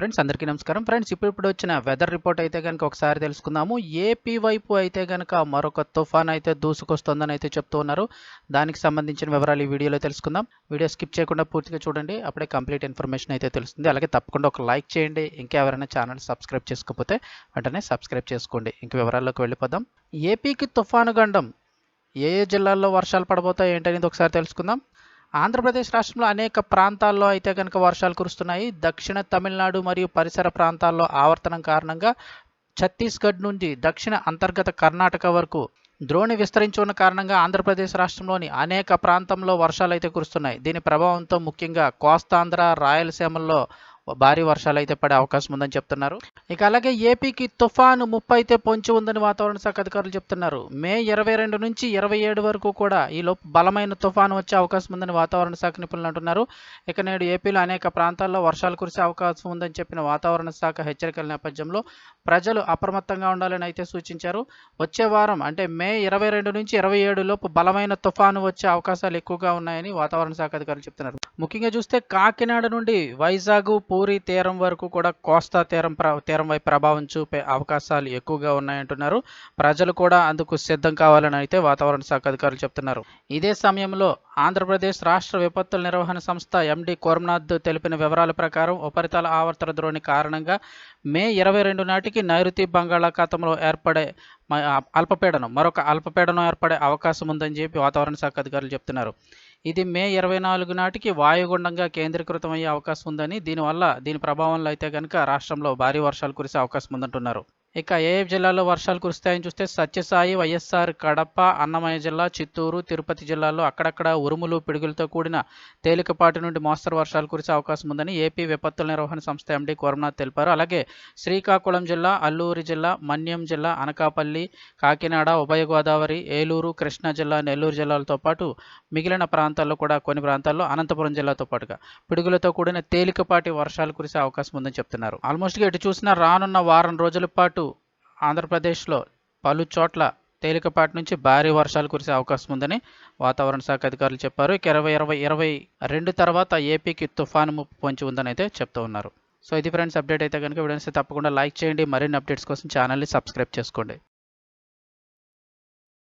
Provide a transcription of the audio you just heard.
Friends అందరికీ నమస్కారం. Friends ఇప్పుడు ఇప్పుడు వచ్చిన వెదర్ రిపోర్ట్ అయితే కనుక ఒకసారి తెలుసుకుందాము. ఏపీ వైపు అయితే కనుక మరొక తుఫాన్ అయితే దూసుకొస్తుందని అయితే చెప్తూ ఉన్నారు. దానికి సంబంధించిన వివరాలు ఈ వీడియోలో తెలుసుకుందాం. వీడియో స్కిప్ చేయకుండా పూర్తిగా చూడండి. అప్పుడే కంప్లీట్ ఇన్ఫర్మేషన్ అయితే తెలుస్తుంది. అలాగే తప్పకుండా ఒక లైక్ చేయండి. ఇంకా ఎవరైనా ఛానల్ సబ్స్క్రైబ్ చేసుకోకపోతే వెంటనే సబ్స్క్రైబ్ చేసుకోండి. ఇంక వివరాల్లోకి వెళ్ళిపోదాం. ఏపీకి తుఫాను గండం ఏ ఏ జిల్లాల్లో వర్షాలు పడబోతాయి ఏంటనేది ఒకసారి తెలుసుకుందాం. ఆంధ్రప్రదేశ్ రాష్ట్రంలో అనేక ప్రాంతాల్లో అయితే కనుక వర్షాలు కురుస్తున్నాయి. దక్షిణ తమిళనాడు మరియు పరిసర ప్రాంతాల్లో ఆవర్తనం కారణంగా ఛత్తీస్గఢ్ నుండి దక్షిణ అంతర్గత కర్ణాటక వరకు ద్రోణి విస్తరించి ఉన్న కారణంగా ఆంధ్రప్రదేశ్ రాష్ట్రంలోని అనేక ప్రాంతంలో వర్షాలు అయితే కురుస్తున్నాయి. దీని ప్రభావంతో ముఖ్యంగా కోస్తాంధ్ర రాయలసీమల్లో భారీ వర్షాలు అయితే పడే అవకాశం ఉందని చెప్తున్నారు. ఇక అలాగే ఏపీకి తుఫాను ముప్పు అయితే పొంచి ఉందని వాతావరణ శాఖ అధికారులు చెప్తున్నారు. మే ఇరవై రెండు నుంచి ఇరవై ఏడు వరకు కూడా ఈ లోపు బలమైన తుఫాను వచ్చే అవకాశం ఉందని వాతావరణ శాఖ నిపుణులు అంటున్నారు. ఇక నేడు ఏపీలో అనేక ప్రాంతాల్లో వర్షాలు కురిసే అవకాశం ఉందని చెప్పిన వాతావరణ శాఖ హెచ్చరికల నేపథ్యంలో ప్రజలు అప్రమత్తంగా ఉండాలని అయితే సూచించారు. వచ్చే వారం అంటే మే ఇరవై రెండు నుంచి ఇరవై ఏడు లోపు బలమైన తుఫాను వచ్చే అవకాశాలు ఎక్కువగా ఉన్నాయని వాతావరణ శాఖ అధికారులు చెప్తున్నారు. ముఖ్యంగా చూస్తే కాకినాడ నుండి వైజాగ్ పూరి తీరం వరకు కూడా కోస్తా తీరం ప్ర తీరం వైపు ప్రభావం చూపే అవకాశాలు ఎక్కువగా ఉన్నాయంటున్నారు. ప్రజలు కూడా అందుకు సిద్ధం కావాలని అయితే వాతావరణ శాఖ అధికారులు చెప్తున్నారు. ఇదే సమయంలో ఆంధ్రప్రదేశ్ రాష్ట్ర విపత్తుల నిర్వహణ సంస్థ ఎండి కోర్మనాథ్ తెలిపిన వివరాల ప్రకారం ఉపరితల ఆవర్తన ద్రోణి కారణంగా మే ఇరవై రెండు నాటికి నైరుతి బంగాళాఖాతంలో ఏర్పడే అల్పపీడనం మరొక అల్పపీడనం ఏర్పడే అవకాశం ఉందని చెప్పి వాతావరణ శాఖ అధికారులు చెప్తున్నారు. ఇది మే ఇరవై నాలుగు నాటికి వాయుగుండంగా కేంద్రీకృతం అయ్యే అవకాశం ఉందని దీనివల్ల దీని ప్రభావంలో అయితే కనుక రాష్ట్రంలో భారీ వర్షాలు కురిసే అవకాశం ఉందంటున్నారు. ఇక ఏ జిల్లాలో వర్షాలు కురుస్తాయని చూస్తే సత్యసాయి వైఎస్ఆర్ కడప అన్నమయ్య జిల్లా చిత్తూరు తిరుపతి జిల్లాల్లో అక్కడక్కడ ఉరుములు పిడుగులతో కూడిన తేలికపాటి నుండి మోస్తరు వర్షాలు కురిసే అవకాశం ఉందని ఏపీ విపత్తుల నిర్వహణ సంస్థ ఎండీ కోరమనాథ్ తెలిపారు. అలాగే శ్రీకాకుళం జిల్లా అల్లూరి జిల్లా మన్యం జిల్లా అనకాపల్లి కాకినాడ ఉభయ గోదావరి ఏలూరు కృష్ణా జిల్లా నెల్లూరు జిల్లాలతో పాటు మిగిలిన ప్రాంతాల్లో కూడా కొన్ని ప్రాంతాల్లో అనంతపురం జిల్లాతో పాటుగా పిడుగులతో కూడిన తేలికపాటి వర్షాలు కురిసే అవకాశం ఉందని చెప్తున్నారు. ఆల్మోస్ట్గా ఎటు చూసినా రానున్న వారం రోజుల పాటు ఆంధ్రప్రదేశ్లో పలు చోట్ల తేలికపాటి నుంచి భారీ వర్షాలు కురిసే అవకాశం ఉందని వాతావరణ శాఖ అధికారులు చెప్పారు. ఇక ఇరవై ఇరవై ఇరవై రెండు తర్వాత ఏపీకి తుఫాను ముప్పు పొంచి ఉందని అయితే చెప్తూ ఉన్నారు. సో ఇది ఫ్రెండ్స్ అప్డేట్ అయితే కనుక వీడియోస్ తప్పకుండా లైక్ చేయండి. మరిన్ని అప్డేట్స్ కోసం ఛానల్ని సబ్స్క్రైబ్ చేసుకోండి.